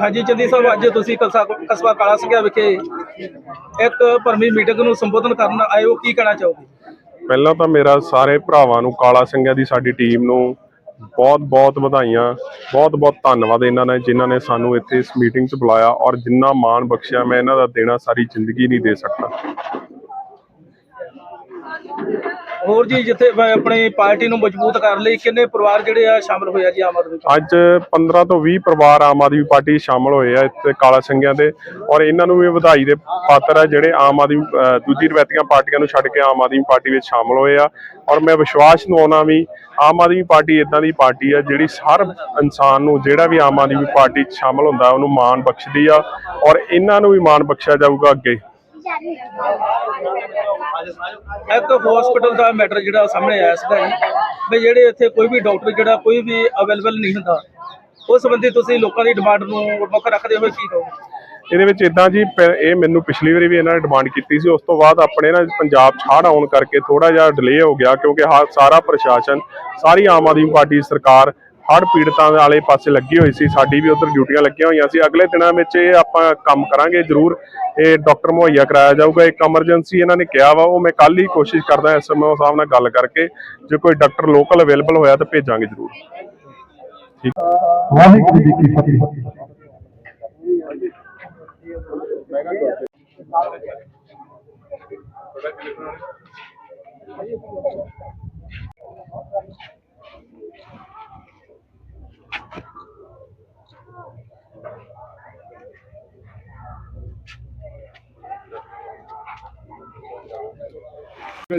ਹਾਂਜੀ, ਚੰਦੀ ਸਾਹਿਬ, ਅੱਜ ਤੁਸੀਂ ਕਸਬਾ ਕਾਲਾ ਸਿੰਘਾ ਵਿਖੇ ਇੱਕ ਭਰਮੀ ਮੀਟਿੰਗ ਨੂੰ ਸੰਬੋਧਨ ਕਰਨ ਆਏ ਹੋ, ਕੀ ਕਹਿਣਾ ਚਾਹੋਗੇ? ਪਹਿਲਾਂ ਤਾਂ ਮੇਰਾ ਸਾਰੇ ਭਰਾਵਾਂ ਨੂੰ ਕਾਲਾ ਸਿੰਘਾਂ ਦੀ ਸਾਡੀ ਟੀਮ ਨੂੰ ਬਹੁਤ ਬਹੁਤ ਵਧਾਈਆਂ, ਬਹੁਤ ਬਹੁਤ ਧੰਨਵਾਦ ਇਹਨਾਂ ਨੇ, ਜਿਨ੍ਹਾਂ ਨੇ ਸਾਨੂੰ ਇੱਥੇ ਇਸ ਮੀਟਿੰਗ 'ਚ ਬੁਲਾਇਆ ਔਰ ਜਿੰਨਾ ਮਾਣ ਬਖਸ਼ਿਆ, ਮੈਂ ਇਹਨਾਂ ਦਾ ਦੇਣਾ ਸਾਰੀ ਜ਼ਿੰਦਗੀ ਨਹੀਂ ਦੇ ਸਕਦਾ। ਹੋਰ ਜੀ, ਜਿੱਥੇ ਬ- ਆਪਣੀ ਪਾਰਟੀ ਨੂੰ ਮਜ਼ਬੂਤ ਕਰਨ ਲਈ ਕਿੰਨੇ ਪਰਿਵਾਰ ਜਿਹੜੇ ਆ ਸ਼ਾਮਲ ਹੋਏ ਜੀ ਆਮ ਆਦਮੀ ਅੱਜ 15 ਤੋਂ 20 ਪਰਿਵਾਰ ਆਮ ਆਦਮੀ ਪਾਰਟੀ 'ਚ ਸ਼ਾਮਲ ਹੋਏ ਆ ਇੱਥੇ ਕਾਲਾ ਸਿੰਘਾਂ ਦੇ ਔਰ ਇਹਨਾਂ ਨੂੰ ਵੀ ਵਧਾਈ ਦੇ ਪਾਤਰ ਆ ਜਿਹੜੇ ਆਮ ਆਦਮੀ ਦੂਜੀ ਰਵਾਇਤੀਆਂ ਪਾਰਟੀਆਂ ਨੂੰ ਛੱਡ ਕੇ ਆਮ ਆਦਮੀ ਪਾਰਟੀ ਵਿੱਚ ਸ਼ਾਮਲ ਹੋਏ ਆ। ਔਰ ਮੈਂ ਵਿਸ਼ਵਾਸ ਦਿਵਾਉਣਾ ਵੀ ਆਮ ਆਦਮੀ ਪਾਰਟੀ ਇਦਾਂ ਦੀ ਪਾਰਟੀ ਆ ਜਿਹੜੀ ਹਰ ਇਨਸਾਨ ਨੂੰ ਜਿਹੜਾ ਵੀ ਆਮ ਆਦਮੀ ਪਾਰਟੀ 'ਚ ਸ਼ਾਮਲ ਹੁੰਦਾ, ਉਹਨੂੰ ਮਾਣ ਬਖਸ਼ਦੀ ਆ ਔਰ ਇਹਨਾਂ ਨੂੰ ਵੀ ਮਾਣ ਬਖਸ਼ਿਆ ਜਾਊਗਾ ਅੱਗੇ। ਇੱਕ ਹਸਪੀਟਲ ਦਾ ਮੈਟਰ ਜਿਹੜਾ ਸਾਹਮਣੇ ਆਇਆ ਸੀਗਾ ਜੀ, ਵੀ ਜਿਹੜੇ ਇੱਥੇ ਕੋਈ ਵੀ ਡਾਕਟਰ ਜਿਹੜਾ ਕੋਈ ਵੀ ਅਵੇਲੇਬਲ ਨਹੀਂ ਹੁੰਦਾ, ਉਸ ਸੰਬੰਧੀ ਤੁਸੀਂ ਲੋਕਾਂ ਦੀ ਡਿਮਾਂਡ ਨੂੰ ਮੁੱਖ ਰੱਖਦੇ ਹੋਏ ਕੀ ਕਹੋਗੇ? ਇਹਦੇ ਵਿੱਚ ਇਦਾਂ ਜੀ, ਪ- ਇਹ ਮੈਨੂੰ ਪਿਛਲੀ ਵਾਰੀ ਵੀ ਇਹਨਾਂ ਨੇ ਡਿਮਾਂਡ ਕੀਤੀ ਸੀ, ਉਸ ਤੋਂ ਬਾਅਦ ਆਪਣੇ ਨਾ ਪੰਜਾਬ ਛਾੜ ਆਉਣ ਕਰਕੇ ਥੋੜਾ ਜਿਹਾ ਡਿਲੇ ਹੋ ਗਿਆ, ਕਿਉਂਕਿ ਹਾ- ਸਾਰਾ ਪ੍ਰਸ਼ਾਸਨ, ਸਾਰੀ ਆਮ ਆਦਮੀ ਪਾਰਟੀ ਸਰਕਾਰ ਹੜ੍ਹ ਪੀੜਤਾਂ ਵਾਲੇ ਪਾਸੇ ਲੱਗੀ ਹੋਈ ਸੀ, ਸਾਡੀ ਵੀ ਉਧਰ ਡਿਊਟੀਆਂ ਲੱਗੀਆਂ ਹੋਈਆਂ ਸੀ। ਅਗਲੇ ਦਿਨਾਂ ਵਿੱਚ ਇਹ ਆਪਾਂ ਕੰਮ ਕਰਾਂਗੇ ਜ਼ਰੂਰ। ਇਹ ਡਾਕਟਰ ਮੁਹੱਈਆ ਕਰਾਇਆ ਜਾਊਗਾ। ਇੱਕ ਐਮਰਜੈਂਸੀ ਇਹਨਾਂ ਨੇ ਕਿਹਾ ਵਾ, ਉਹ ਮੈਂ ਕੱਲ ਹੀ ਕੋਸ਼ਿਸ਼ ਕਰਦਾ ਐਸਐਮਓ ਸਾਹਿਬ ਨਾਲ ਗੱਲ ਕਰਕੇ ਜੇ ਕੋਈ ਡਾਕਟਰ ਲੋਕਲ ਅਵੇਲੇਬਲ ਹੋਇਆ ਤਾਂ ਭੇਜਾਂਗੇ ਜ਼ਰੂਰ। ਵਾਹਿਗੁਰੂ ਜੀ ਕੀ ਫਤਿਹ।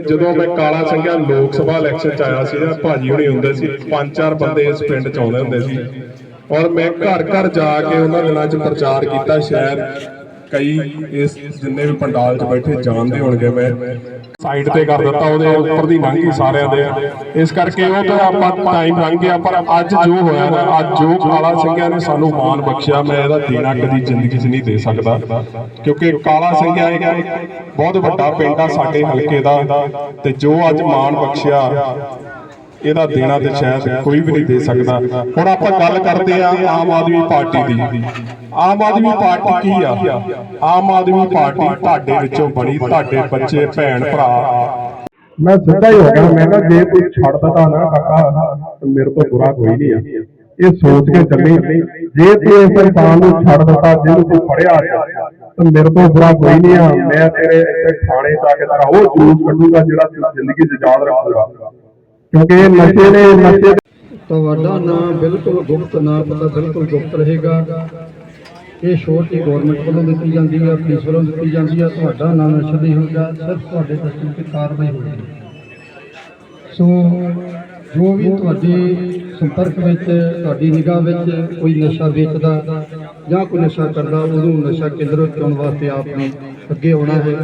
ਜਦੋਂ ਮੈਂ ਕਾਲਾ ਸਿੰਘਾ ਲੋਕ ਸਭਾ ਇਲੈਕਸ਼ਨ ਚ ਆਇਆ ਸੀ ਨਾ, ਭਾਜੀ ਹੁਣੀ ਹੁੰਦੇ ਸੀ, ਪੰਜ ਚਾਰ ਬੰਦੇ ਇਸ ਪਿੰਡ ਚ ਆਉਂਦੇ ਹੁੰਦੇ ਸੀ। ਔਰ ਮੈਂ ਘਰ ਘਰ ਜਾ ਕੇ ਉਹਨਾਂ ਦਿਨਾਂ ਚ ਪ੍ਰਚਾਰ ਕੀਤਾ ਸ਼ਾਇਦ ਕਈ ਇਸ ਜਿੰਨੇ ਵੀ ਪੰਡਾਲ ਚ ਬੈਠੇ ਜਾਣਦੇ ਹੋਣਗੇ ਮੈਂ ਸਾਈਡ ਤੇ ਕਰ ਦਿੱਤਾ ਉਹਦੇ, ਉੱਪਰ ਦੀ ਲੰਘ ਸਾਰਿਆਂ ਦੇ। ਇਸ ਕਰਕੇ ਉਹ ਤਾਂ ਆਪਾਂ ਟਾਈਮ ਲੰਘ ਗਿਆ, ਪਰ ਅੱਜ ਜੋ ਹੋਇਆ ਨਾ, ਅੱਜ ਜੋ ਕਾਲਾ ਸਿੰਘਾਂ ਨੇ ਸਾਨੂੰ ਮਾਣ ਬਖਸ਼ਿਆ, ਮੈਂ ਇਹਦਾ ਦੇਣਾ ਕਦੀ ਜ਼ਿੰਦਗੀ 'ਚ ਨਹੀਂ ਦੇ ਸਕਦਾ। ਕਿਉਂਕਿ ਕਾਲਾ ਸਿੰਘਾਂ ਇੱਕ ਬਹੁਤ ਵੱਡਾ ਪਿੰਡ ਆ ਸਾਡੇ ਹਲਕੇ ਦਾ, ਤੇ ਜੋ ਅੱਜ ਮਾਣ ਬਖਸ਼ਿਆ ਇਹਦਾ ਦੇਣਾ ਤੇ ਸ਼ਾਇਦ ਕੋਈ ਵੀ ਨਹੀਂ ਦੇ ਸਕਦਾ। ਹੁਣ ਆਪਾਂ ਗੱਲ ਕਰਦੇ ਆ ਆਮ ਆਦਮੀ ਪਾਰਟੀ ਦੀ। ਆਮ ਆਦਮੀ ਪਾਰਟੀ ਕੀ ਆ? ਆਮ ਆਦਮੀ ਪਾਰਟੀ ਤੁਹਾਡੇ ਵਿੱਚੋਂ ਬਣੀ, ਤੁਹਾਡੇ ਬੱਚੇ, ਭੈਣ, ਭਰਾ। ਮੈਂ ਸਿੱਧਾ ਹੀ ਹੋ ਗਿਆ। ਮੈਂ ਕਿਹਾ ਜੇ ਕੋਈ ਛੱਡ ਨਾ ਕਾਕਾ ਮੇਰੇ ਤੋਂ ਬੁਰਾ ਕੋਈ ਨਹੀਂ ਆ। ਇਹ ਸੋਚ ਕੇ ਚੱਲੇ। ਜੇ ਤੂੰ ਇਸ ਇਨਸਾਨ ਨੂੰ ਛੱਡ ਦਿੱਤਾ, ਜਿਹਨੂੰ ਤੂੰ ਫੜਿਆ ਤੇ ਮੇਰੇ ਤੋਂ ਬੁਰਾ ਕੋਈ ਨਹੀਂ ਆ। ਮੈਂ ਤੇਰੇ ਇੱਥੇ ਥਾਣੇ ਜਾ ਕੇ ਤੇਰਾ ਉਹ ਜਲੂਸ ਕੱਢੂਗਾ ਜਿਹੜਾ ਤੂੰ ਜ਼ਿੰਦਗੀ 'ਚ ਯਾਦ ਰੱਖੂਗਾ। ਕਿਉਂਕਿ ਨਸ਼ੇ ਨੇ ਨਸ਼ੇ ਤੁਹਾਡਾ ਨਾਮ ਬਿਲਕੁਲ ਗੁਪਤ, ਨਾ ਪਤਾ ਬਿਲਕੁਲ ਗੁਪਤ ਰਹੇਗਾ। ਇਹ ਛੋਟੀ ਗਵਰਨਮੈਂਟ ਵੱਲੋਂ ਦਿੱਤੀ ਜਾਂਦੀ ਹੈ ਪੁਲਿਸ ਵੱਲੋਂ ਦਿੱਤੀ ਜਾਂਦੀ ਹੈ ਤੁਹਾਡਾ ਨਾਮ ਨਸ਼ਾ ਨਹੀਂ ਹੋਊਗਾ, ਸਿਰਫ ਤੁਹਾਡੇ ਦਸਤਰ ਤੇ ਕਾਰਵਾਈ ਹੋਵੇਗੀ ਸੋ ਜੋ ਵੀ ਤੁਹਾਡੀ ਸੰਪਰਕ ਵਿੱਚ, ਤੁਹਾਡੀ ਨਿਗਾਹ ਵਿੱਚ ਕੋਈ ਨਸ਼ਾ ਵੇਚਦਾ ਜਾਂ ਕੋਈ ਨਸ਼ਾ ਕਰਦਾ, ਉਹਨੂੰ ਨਸ਼ਾ ਕੇਂਦਰ ਚੁਣ ਵਾਸਤੇ ਆਪ ਨੂੰ ਅੱਗੇ ਆਉਣਾ ਹੈ।